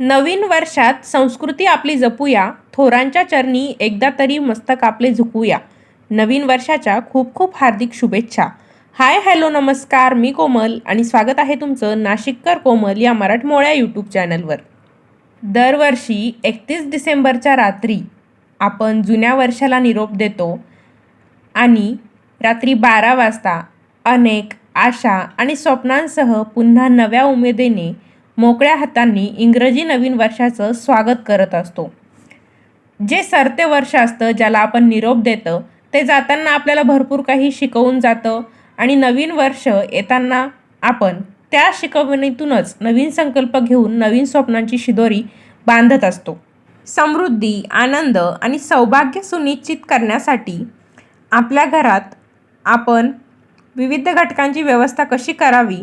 नवीन वर्षात संस्कृती आपली जपूया थोरांच्या चरणी एकदा तरी मस्तक आपले झुकूया. नवीन वर्षाच्या खूप खूप हार्दिक शुभेच्छा. हाय हॅलो नमस्कार मी कोमल आणि स्वागत आहे तुमचं नाशिककर कोमल या मराठमोळ्या यूट्यूब चॅनलवर. दरवर्षी एकतीस डिसेंबरच्या रात्री आपण जुन्या वर्षाला निरोप देतो आणि रात्री बारा वाजता अनेक आशा आणि स्वप्नांसह पुन्हा नव्या उमेदीने मोकळ्या हातांनी इंग्रजी नवीन वर्षाचं स्वागत करत असतो. जे सरते वर्ष असतं ज्याला आपण निरोप देतं ते जाताना आपल्याला भरपूर काही शिकवून जातं आणि नवीन वर्ष येताना आपण त्या शिकवणीतूनच नवीन संकल्प घेऊन नवीन स्वप्नांची शिदोरी बांधत असतो. समृद्धी आनंद आणि सौभाग्य सुनिश्चित करण्यासाठी आपल्या घरात आपण विविध घटकांची व्यवस्था कशी करावी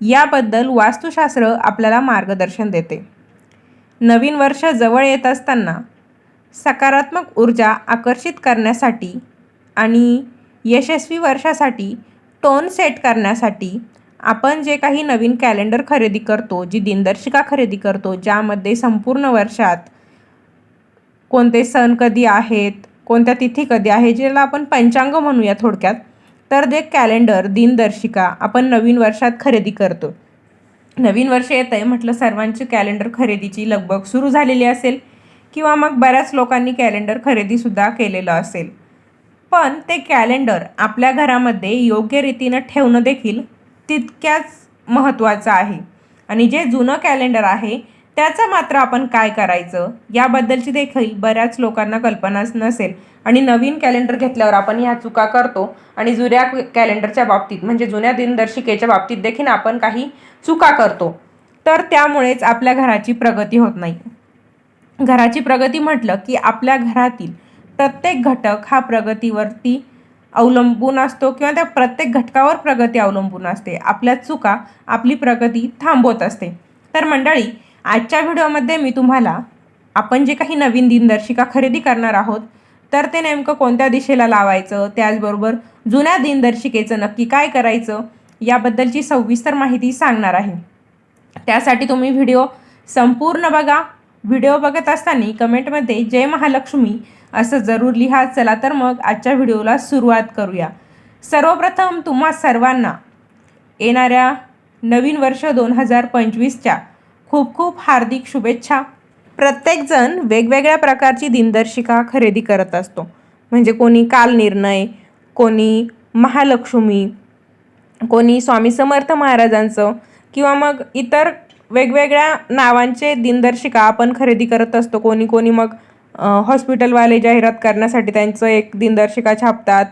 याबद्दल वास्तुशास्त्र आपल्याला मार्गदर्शन देते. नवीन वर्ष जवळ येत असताना सकारात्मक ऊर्जा आकर्षित करण्यासाठी आणि यशस्वी वर्षासाठी टोन सेट करण्यासाठी आपण जे काही नवीन कॅलेंडर खरेदी करतो जी दिनदर्शिका खरेदी करतो ज्यामध्ये संपूर्ण वर्षात कोणते सण कधी आहेत कोणत्या तिथी कधी आहे ज्याला आपण पंचांग म्हणूया थोडक्यात तर ते कॅलेंडर दिनदर्शिका आपण नवीन वर्षात खरेदी करतो. नवीन वर्ष येत आहे म्हटलं सर्वांची कॅलेंडर खरेदीची लगबग सुरू झालेली असेल किंवा मग बऱ्याच लोकांनी कॅलेंडर खरेदीसुद्धा केलेलं असेल. पण ते कॅलेंडर आपल्या घरामध्ये योग्य रीतीनं ठेवणं देखील तितक्याच महत्त्वाचं आहे. आणि जे जुनं कॅलेंडर आहे त्याचं मात्र आपण काय करायचं? याबद्दलची देखील बऱ्याच लोकांना कल्पनाच नसेल. आणि नवीन कॅलेंडर घेतल्यावर आपण ह्या चुका करतो आणि जुन्या कॅलेंडरच्या बाबतीत म्हणजे जुन्या दिनदर्शिकेच्या बाबतीत देखील आपण काही चुका करतो. तर त्यामुळेच आपल्या घराची प्रगती होत नाही. घराची प्रगती म्हटलं की आपल्या घरातील प्रत्येक घटक हा प्रगतीवरती अवलंबून असतो किंवा त्या प्रत्येक घटकावर प्रगती अवलंबून असते. आपल्या चुका आपली प्रगती थांबवत असते. तर मंडळी आजच्या व्हिडिओमध्ये मी तुम्हाला आपण जे काही नवीन दिनदर्शिका खरेदी करणार आहोत तर ते नेमकं कोणत्या दिशेला लावायचं त्याचबरोबर जुन्या दिनदर्शिकेचं नक्की काय करायचं याबद्दलची सविस्तर माहिती सांगणार आहे. त्यासाठी तुम्ही व्हिडिओ संपूर्ण बघा. व्हिडिओ बघत असताना कमेंटमध्ये जय महालक्ष्मी असं जरूर लिहा. चला तर मग आजच्या व्हिडिओला सुरुवात करूया. सर्वप्रथम तुम्हा सर्वांना येणाऱ्या नवीन वर्ष दोन हजार पंचवीसच्या खूप खूप हार्दिक शुभेच्छा. प्रत्येकजण वेगवेगळ्या प्रकारची दिनदर्शिका खरेदी करत असतो. म्हणजे कोणी काल निर्णय कोणी महालक्ष्मी कोणी स्वामी समर्थ महाराजांचं किंवा मग इतर वेगवेगळ्या नावांचे दिनदर्शिका आपण खरेदी करत असतो. कोणी कोणी मग हॉस्पिटलवाले जाहिरात करण्यासाठी त्यांचं एक दिनदर्शिका छापतात.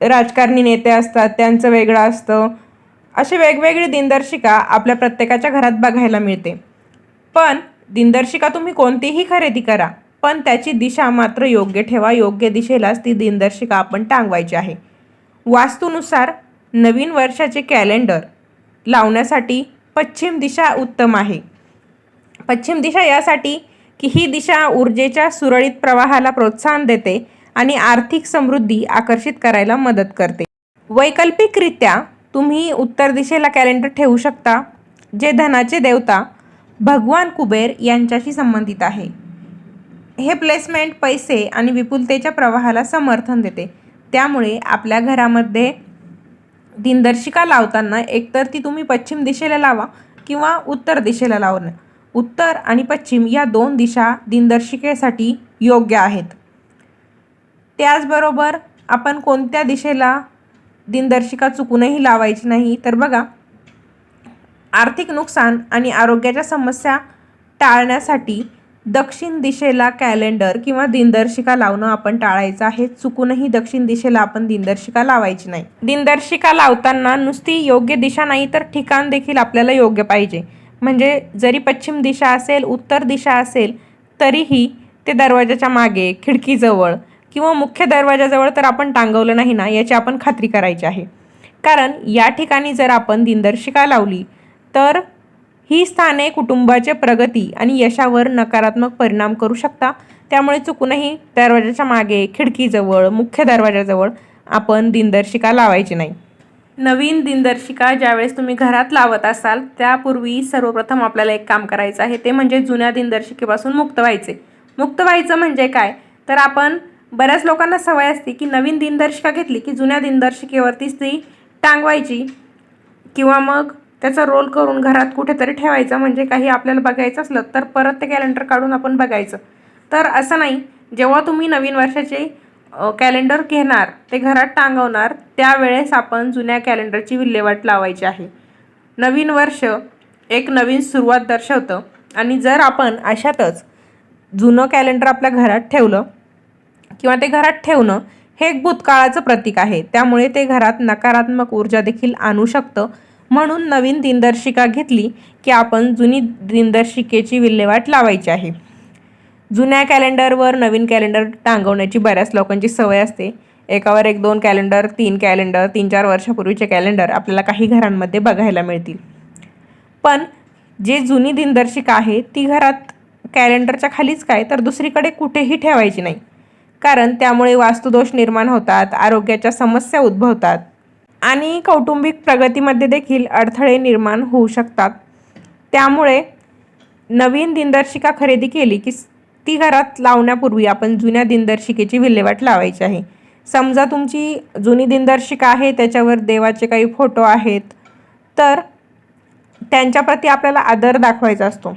राजकारणी नेते असतात त्यांचं वेगळं असतं. अशी वेगवेगळी दिनदर्शिका आपल्या प्रत्येकाच्या घरात बघायला मिळते. पण दिनदर्शिका तुम्ही कोणतीही खरेदी करा पण त्याची दिशा मात्र योग्य ठेवा योग्य दिशेलाच ती दिनदर्शिका आपण टांगवायची आहे. वास्तूनुसार नवीन वर्षाचे कॅलेंडर लावण्यासाठी पश्चिम दिशा उत्तम आहे. पश्चिम दिशा यासाठी की ही दिशा ऊर्जेच्या सुरळीत प्रवाहाला प्रोत्साहन देते आणि आर्थिक समृद्धी आकर्षित करायला मदत करते. वैकल्पिकरित्या तुम्ही उत्तर दिशेला कॅलेंडर ठेवू शकता जे धनाचे देवता भगवान कुबेर यांच्याशी संबंधित आहे. हे प्लेसमेंट पैसे आणि विपुलतेच्या प्रवाहाला समर्थन देते. त्यामुळे आपल्या घरामध्ये दिनदर्शिका लावताना एकतर ती तुम्ही पश्चिम दिशेला लावा किंवा उत्तर दिशेला लावणं उत्तर आणि पश्चिम या दोन दिशा दिनदर्शिकेसाठी योग्य आहेत. त्याचबरोबर आपण कोणत्या दिशेला दिनदर्शिका चुकूनही लावायची नाही. तर बघा आर्थिक नुकसान आणि आरोग्याच्या समस्या टाळण्यासाठी दक्षिण दिशेला कॅलेंडर किंवा दिनदर्शिका लावणं आपण टाळायचं आहे. चुकूनही दक्षिण दिशेला आपण दिनदर्शिका लावायची नाही. दिनदर्शिका लावताना नुसती योग्य दिशा नाही तर ठिकाण देखील आपल्याला योग्य पाहिजे. म्हणजे जरी पश्चिम दिशा असेल उत्तर दिशा असेल तरीही ते दरवाजाच्या मागे खिडकीजवळ किंवा मुख्य दरवाजाजवळ तर आपण टांगवलं नाही ना याची आपण खात्री करायची आहे. कारण या ठिकाणी जर आपण दिनदर्शिका लावली तर ही स्थाने कुटुंबाचे प्रगती आणि यशावर नकारात्मक परिणाम करू शकता. त्यामुळे चुकूनही दरवाजाच्या मागे खिडकीजवळ मुख्य दरवाजाजवळ आपण दिनदर्शिका लावायची नाही. नवीन दिनदर्शिका ज्यावेळेस तुम्ही घरात लावत असाल त्यापूर्वी सर्वप्रथम आपल्याला एक काम करायचं आहे ते म्हणजे जुन्या दिनदर्शिकेपासून मुक्त व्हायचे. मुक्त व्हायचं म्हणजे काय? तर आपण बऱ्याच लोकांना सवय असते की नवीन दिनदर्शिका घेतली की जुन्या दिनदर्शिकेवरतीच ती टांगवायची किंवा मग त्याचा रोल करून घरात कुठेतरी ठेवायचा म्हणजे काही आपल्याला बघायचं असलं तर परत ते कॅलेंडर काढून आपण बघायचं. तर असं नाही जेव्हा तुम्ही नवीन वर्षाचे कॅलेंडर घेणार ते घरात टांगवणार त्यावेळेस आपण जुन्या कॅलेंडरची विल्हेवाट लावायची आहे. नवीन वर्ष एक नवीन सुरुवात दर्शवतं आणि जर आपण अशातच जुनं कॅलेंडर आपल्या घरात ठेवलं किंवा ते घरात ठेवणं हे एक भूतकाळाचं प्रतीक आहे. त्यामुळे ते घरात नकारात्मक ऊर्जा देखील आणू शकतं. म्हणून नवीन दिनदर्शिका घेतली की आपण जुनी दिनदर्शिकेची विल्हेवाट लावायची आहे. जुन्या कॅलेंडरवर नवीन कॅलेंडर टांगवण्याची बऱ्याच लोकांची सवय असते. एकावर एक दोन कॅलेंडर तीन कॅलेंडर तीन चार वर्षापूर्वीचे कॅलेंडर आपल्याला काही घरांमध्ये बघायला मिळतील. पण जे जुनी दिनदर्शिका आहे ती घरात कॅलेंडरच्या खालीच काय? तर दुसरीकडे कुठेही ठेवायची नाही. कारण त्यामुळे वास्तुदोष निर्माण होतात आरोग्याच्या समस्या उद्भवतात. आणि कौटुंबिक प्रगतीमध्ये देखील अडथळे निर्माण होऊ शकतात. त्यामुळे नवीन दिनदर्शिका खरेदी केली की ती घरात लावण्यापूर्वी आपण जुन्या दिनदर्शिकेची विल्हेवाट लावायची आहे. समजा तुमची जुनी दिनदर्शिका आहे त्याच्यावर देवाचे काही फोटो आहेत तर त्यांच्याप्रती आपल्याला आदर दाखवायचा असतो.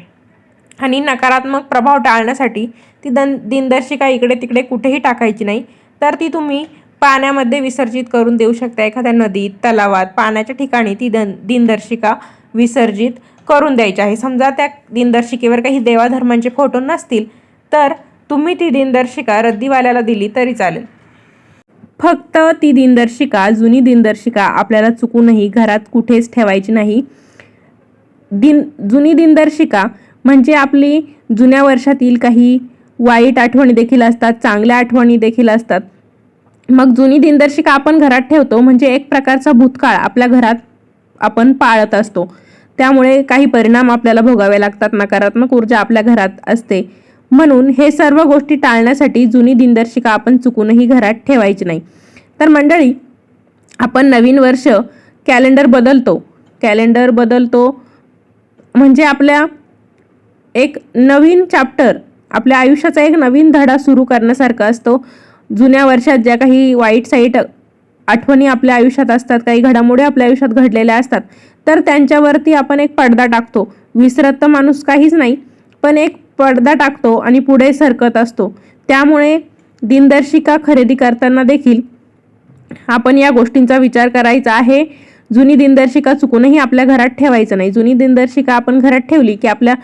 आणि नकारात्मक प्रभाव टाळण्यासाठी ती दन दिनदर्शिका इकडे तिकडे कुठेही टाकायची नाही. तर ती तुम्ही पाण्यामध्ये विसर्जित करून देऊ शकता. एखाद्या नदीत तलावात पाण्याच्या ठिकाणी ती दन दिनदर्शिका विसर्जित करून द्यायची आहे. समजा त्या दिनदर्शिकेवर काही देवाधर्मांचे फोटो नसतील तर तुम्ही ती दिनदर्शिका रद्दीवाल्याला दिली तरी चालेल. फक्त ती दिनदर्शिका जुनी दिनदर्शिका आपल्याला चुकूनही घरात कुठेच ठेवायची नाही. दिन जुनी दिनदर्शिका म्हणजे आपली जुन्या वर्षातील काही वाईट आठवणी देखील असतात चांगल्या आठवणी देखील असतात. मग जुनी दिनदर्शिका आपण घरात ठेवतो म्हणजे एक प्रकारचा भूतकाळ आपल्या घरात आपण पाळत असतो. त्यामुळे काही परिणाम आपल्याला भोगावे लागतात नकारात्मक ऊर्जा आपल्या घरात असते. म्हणून हे सर्व गोष्टी टाळण्यासाठी जुनी दिनदर्शिका आपण चुकूनही घरात ठेवायची नाही. तर मंडळी आपण नवीन वर्ष कॅलेंडर बदलतो. कॅलेंडर बदलतो म्हणजे आपल्या एक नवीन चॅप्टर आपल्या आयुष्याचा एक नवीन धडा सुरू करण्यासारखा असतो. जुन्या वर्षात ज्या काही वाईट साईट आठवणी आपल्या आयुष्यात असतात काही घडामोडी आपल्या आयुष्यात घडलेल्या असतात तर त्यांच्यावरती आपण एक पडदा टाकतो. विसरत तर माणूस काहीच नाही पण एक पडदा टाकतो आणि पुढे सरकत असतो. त्यामुळे दिनदर्शिका खरेदी करताना देखील आपण या गोष्टींचा विचार करायचा आहे. जुनी दिनदर्शिका चुकूनही आपल्या घरात ठेवायचं नाही. जुनी दिनदर्शिका आपण घरात ठेवली की आपल्या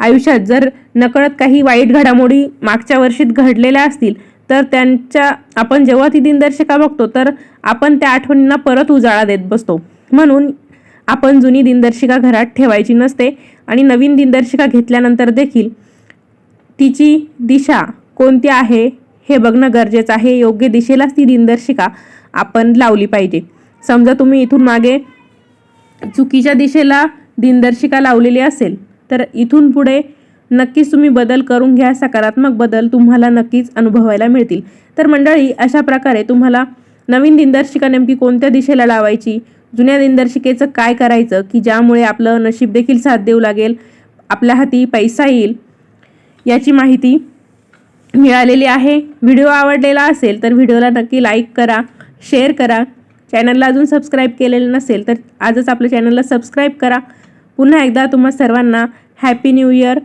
आयुष्यात जर नकळत काही वाईट घडामोडी मागच्या वर्षीत घडलेल्या असतील तर त्यांच्या आपण जेव्हा ती दिनदर्शिका बघतो तर आपण त्या आठवणींना परत उजाळा देत बसतो. म्हणून आपण जुनी दिनदर्शिका घरात ठेवायची नसते आणि नवीन दिनदर्शिका घेतल्यानंतर देखील तिची दिशा कोणती आहे हे बघणं गरजेचं आहे. योग्य दिशेलाच ती दिनदर्शिका आपण लावली पाहिजे. समजा तुम्ही इथून मागे चुकीच्या दिशेला दिनदर्शिका लावलेली असेल तर इथून पुढे नक्कीच तुम्ही बदल करून घ्या सकारात्मक बदल तुम्हाला नक्कीच अनुभवायला मिळतील. तर मंडळी अशा प्रकारे तुम्हाला नवीन दिनदर्शिका नेमकी कोणत्या दिशेला लावायची जुन्या दिनदर्शिकेचं काय करायचं की ज्यामुळे आपलं नशीब देखील साथ देऊ लागेल आपल्या हाती पैसा येईल याची माहिती मिळालेली आहे. व्हिडिओ आवडलेला असेल तर व्हिडिओला नक्की लाईक करा शेअर करा. चॅनलला अजून सबस्क्राईब केलेलं नसेल तर आजच आपल्या चॅनलला सबस्क्राईब करा. पुन्हा एकदा तुम्हा सर्वांना हॅपी न्यू इयर.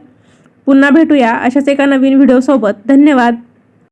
पुन्हा भेटूया अशाच एका नवीन व्हिडिओसोबत. धन्यवाद.